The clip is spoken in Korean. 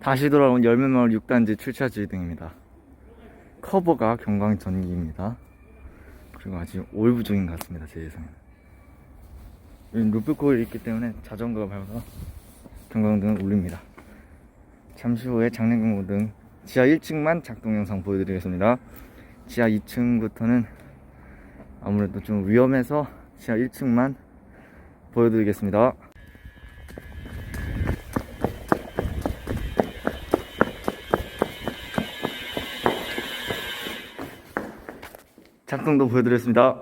다시 돌아온 열매마을 6단지 출차 주의등입니다. 커버가 경광 전기입니다. 그리고 아직 올부 중인 것 같습니다. 제 예상에는. 루프 코일이 있기 때문에 자전거가 밟아서 경광등을 울립니다. 잠시 후에 장례경고등 지하 1층만 작동 영상 보여드리겠습니다. 지하 2층부터는 아무래도 좀 위험해서 지하 1층만 보여드리겠습니다. 작동도 보여드렸습니다.